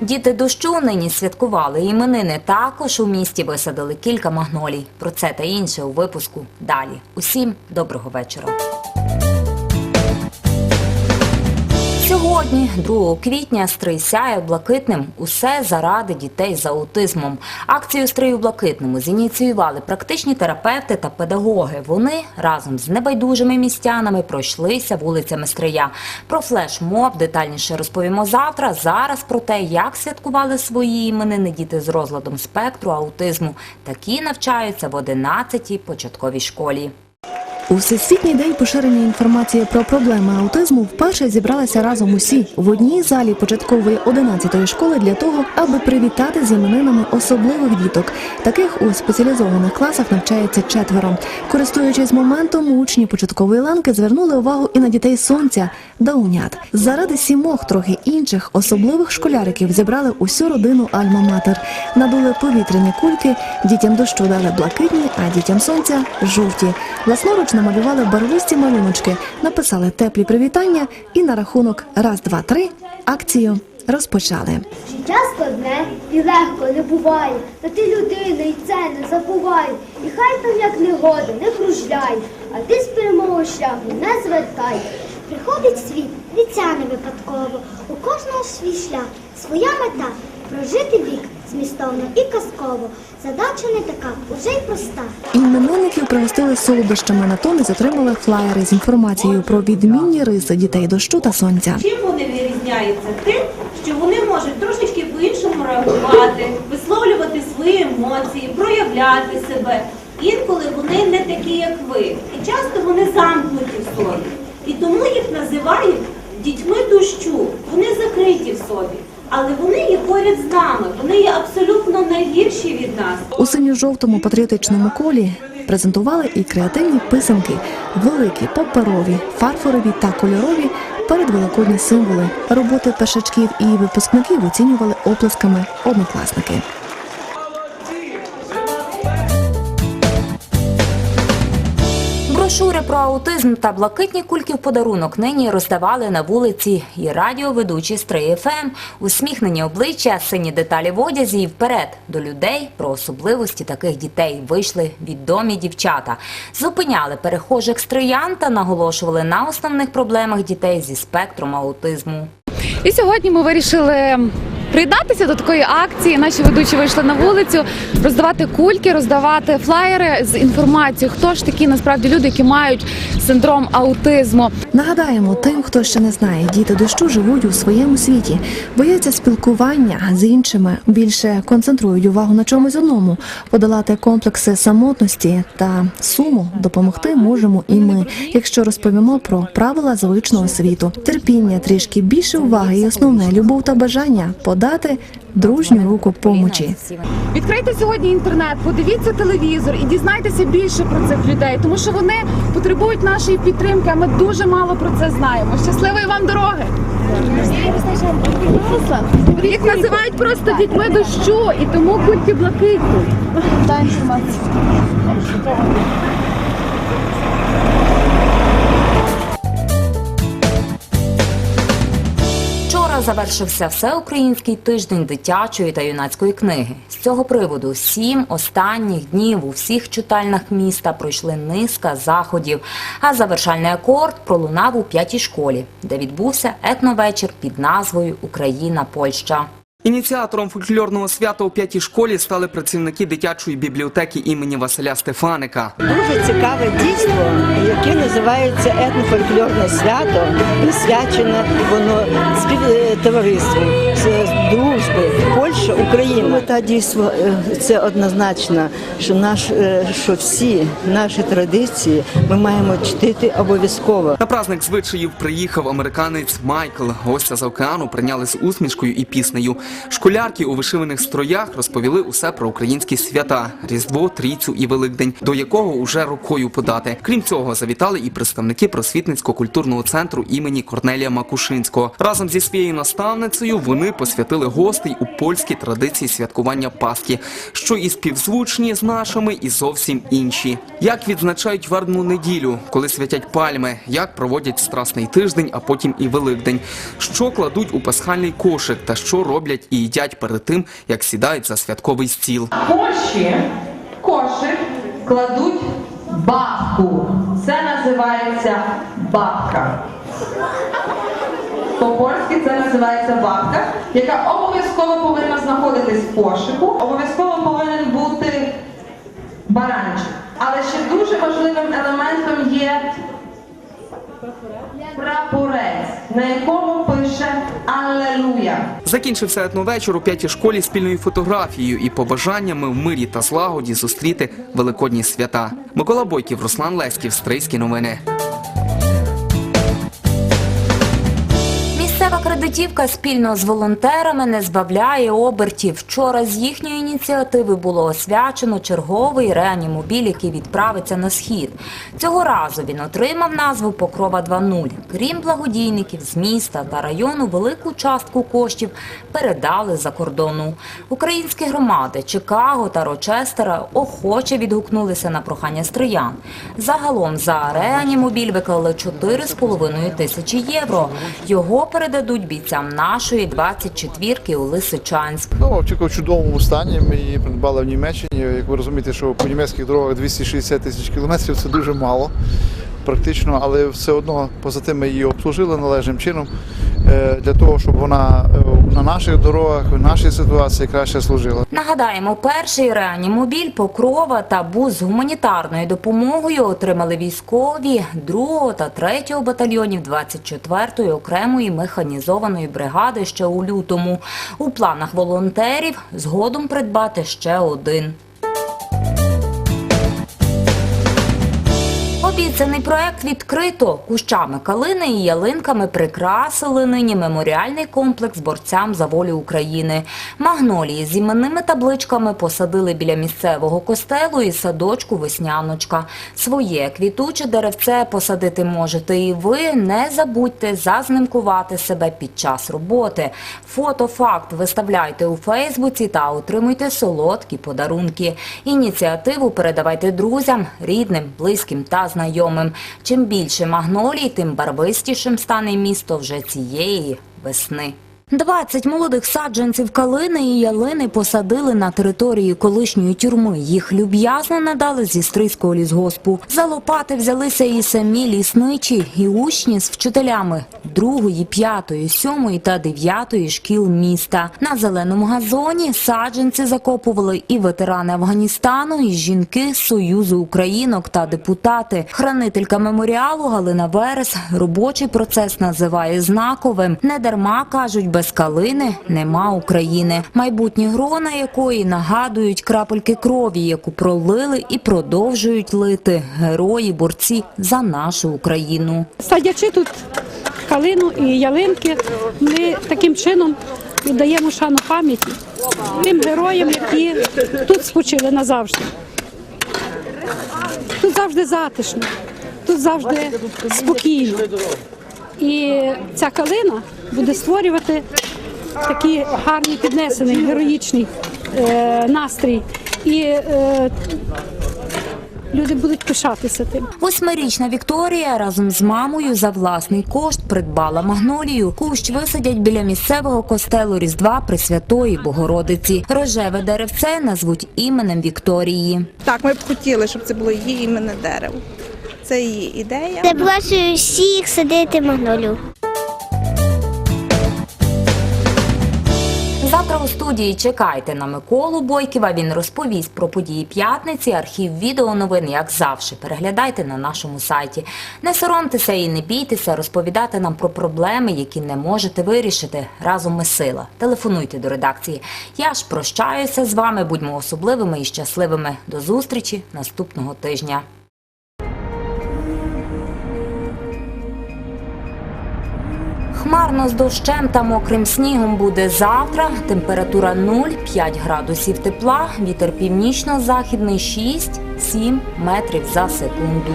Діти дощу нині святкували іменини. Також у місті висадили кілька магнолій. Про це та інше у випуску далі. Усім доброго вечора. Сьогодні, 2 квітня, стрий сяє блакитним. Усе заради дітей з аутизмом. Акцію стрий у блакитному зініціювали практичні терапевти та педагоги. Вони разом з небайдужими містянами пройшлися вулицями Стрия. Про флешмоб детальніше розповімо завтра. Зараз про те, як святкували свої іменини діти з розладом спектру аутизму. Такі навчаються в 11-й початковій школі. У всесвітній день поширення інформації про проблеми аутизму вперше зібралися разом усі в одній залі початкової 11-ї школи для того, аби привітати з іменинами особливих діток. Таких у спеціалізованих класах навчається четверо. Користуючись моментом, учні початкової ланки звернули увагу і на дітей сонця даунят. Заради сімох трохи інших особливих школяриків зібрали усю родину Альма-Матер. Надули повітряні кульки, дітям дощу дали блакитні, а дітям сонця жовті. Власноруч намалювали барвисті малюночки, написали теплі привітання і на рахунок раз, два, три акцію розпочали. Життя складне і легко не буває, та ти людина і це не забувай. І хай там як негода, не кружляй, а ти з прямого шляху не звертай. Приходить світ, від ця не випадково. У кожного свій шлях, своя мета прожити вік змістовно і казково. Задача не така, уже й проста. Іменинників пригостили солодощами, натомість отримали флаєри з інформацією про відмінні риси дітей дощу та сонця. Чим вони вирізняються? Тим, що вони можуть трошечки по-іншому реагувати, висловлювати свої емоції, проявляти себе. Інколи вони не такі, як ви. І часто вони замкнуті в собі. І тому їх називають дітьми дощу. Вони закриті в собі. Але вони є поряд з нами, вони є абсолютно найгірші від нас. У синьо-жовтому патріотичному колі презентували і креативні писанки, великі, паперові, фарфорові та кольорові передвеликодні символи. Роботи першачків і випускників оцінювали оплесками однокласники. Про аутизм та блакитні кульки в подарунок нині роздавали на вулиці і радіоведучі Стрий ФМ. Усміхнені обличчя, сині деталі в одязі і вперед до людей про особливості таких дітей вийшли відомі дівчата. Зупиняли перехожих стриян та наголошували на основних проблемах дітей зі спектром аутизму. І сьогодні ми вирішили приєднатися до такої акції. Наші ведучі вийшли на вулицю, роздавати кульки, роздавати флаєри з інформацією, хто ж такі насправді люди, які мають синдром аутизму. Нагадаємо, тим, хто ще не знає, діти дощу живуть у своєму світі, бояться спілкування з іншими, більше концентрують увагу на чомусь одному, подолати комплекси самотності та суму допомогти можемо і ми, якщо розповімо про правила звичного світу, терпіння, трішки більше уваги і основне любов та бажання подати дружню руку помочі. Відкрийте сьогодні інтернет, подивіться телевізор і дізнайтеся більше про цих людей, тому що вони потребують нашої підтримки. А ми дуже мало про це знаємо. Щасливої вам дороги! Їх називають просто дітьми дощу, і тому кульки блакитні. Завершився всеукраїнський тиждень дитячої та юнацької книги. З цього приводу сім останніх днів у всіх читальнах міста пройшли низка заходів. А завершальний акорд пролунав у п'ятій школі, де відбувся етновечір під назвою Україна Польща. Ініціатором фольклорного свята у п'ятій школі стали працівники дитячої бібліотеки імені Василя Стефаника. Дуже цікаве дійство, яке називається етнофольклорне свято, присвячене воно співтовариству, з- дружби, Польща, Україна. Мета дійства е, це однозначно, що наш е, що всі наші традиції ми маємо чтити обов'язково. На праздник звичаїв приїхав американець Майкл. Гостя з океану прийняли з усмішкою і піснею. Школярки у вишиваних строях розповіли усе про українські свята Різдво, Трійцю і Великдень, до якого уже рукою подати. Крім цього, завітали і представники просвітницько-культурного центру імені Корнелія Макушинського. Разом зі своєю наставницею вони посвятили гостей у польські традиції святкування Пасхи, що і співзвучні з нашими, і зовсім інші. Як відзначають вербну неділю, коли святять пальми, як проводять страсний тиждень, а потім і Великдень, що кладуть у пасхальний кошик та що роблять і їдять перед тим, як сідають за святковий стіл. Польщі кошик кладуть бабку. Це називається бабка. По-польськи це називається бабка, яка обов'язково повинна знаходитись в кошику. Обов'язково повинен бути баранчик. Але ще дуже важливим елементом є прапорець, на якому пише Алелуя. Закінчився етновечір у п'ятій школі спільною фотографією і побажаннями в мирі та злагоді зустріти великодні свята. Микола Бойків, Руслан Леськів, Стрийські новини. Місцева спільно з волонтерами не збавляє обертів. Вчора з їхньої ініціативи було освячено черговий реанімобіль, який відправиться на схід. Цього разу він отримав назву Покрова 2.0. Крім благодійників з міста та району, велику частку коштів передали за кордону. Українські громади Чикаго та Рочестера охоче відгукнулися на прохання стриян. Загалом за реанімобіль виклали 4,5 тисячі євро. Його передадуть бійцям нашої 24-ки у Лисичанськ. Ну, тільки в чудовому стані. Ми її придбали в Німеччині. Як ви розумієте, що по німецьких дорогах 260 тисяч кілометрів це дуже мало, практично, але все одно поза тим ми її обслужили належним чином для того, щоб вона е, на наших дорогах, в нашій ситуації краще служила. Нагадаємо, перший реанімобіль, покрова та бус з гуманітарною допомогою отримали військові 2 та 3 батальйонів 24-ї окремої механізованої бригади ще у лютому. У планах волонтерів згодом придбати ще один. Обіцяний проект відкрито. Кущами калини і ялинками прикрасили нині меморіальний комплекс борцям за волю України. Магнолії з іменними табличками посадили біля місцевого костелу і садочку Весняночка. Своє квітуче деревце посадити можете і ви. Не забудьте зазнимкувати себе під час роботи. Фото-факт виставляйте у Фейсбуці та отримуйте солодкі подарунки. Ініціативу передавайте друзям, рідним, близьким та знайомим. Чим більше магнолій, тим барвистішим стане місто вже цієї весни. 20 молодих саджанців калини і ялини посадили на території колишньої тюрми. Їх люб'язно надали зі стрийського лісгоспу. За лопати взялися і самі лісничі, і учні з вчителями другої, п'ятої, сьомої та дев'ятої шкіл міста. На зеленому газоні саджанці закопували і ветерани Афганістану, і жінки Союзу Українок та депутати. Хранителька меморіалу Галина Верес робочий процес називає знаковим. Не дарма кажуть, без калини нема України. Майбутні грона якої нагадують крапельки крові, яку пролили і продовжують лити герої, борці за нашу Україну. Садячи тут калину і ялинки, ми таким чином віддаємо шану пам'яті тим героям, які тут спочили назавжди. Тут завжди затишно, тут завжди спокійно. І ця калина буде створювати такий гарний піднесений героїчний е, настрій. І е, люди будуть пишатися тим. Восьмирічна Вікторія разом з мамою за власний кошт придбала магнолію. Кущ висадять біля місцевого костелу Різдва Пресвятої Богородиці. Рожеве деревце назвуть іменем Вікторії. Так, ми б хотіли, щоб це було її іменне дерево. Це її ідея. Запрошую всіх садити магнолію. Завтра у студії чекайте на Миколу Бойківа. Він розповість про події п'ятниці, архів відео новин, як завжди. Переглядайте на нашому сайті. Не соромтеся і не бійтеся розповідати нам про проблеми, які не можете вирішити. Разом ми сила. Телефонуйте до редакції. Я ж прощаюся з вами. Будьмо особливими і щасливими. До зустрічі наступного тижня. Хмарно з дощем та мокрим снігом буде завтра. Температура 0,5 градусів тепла, вітер північно-західний 6-7 метрів за секунду.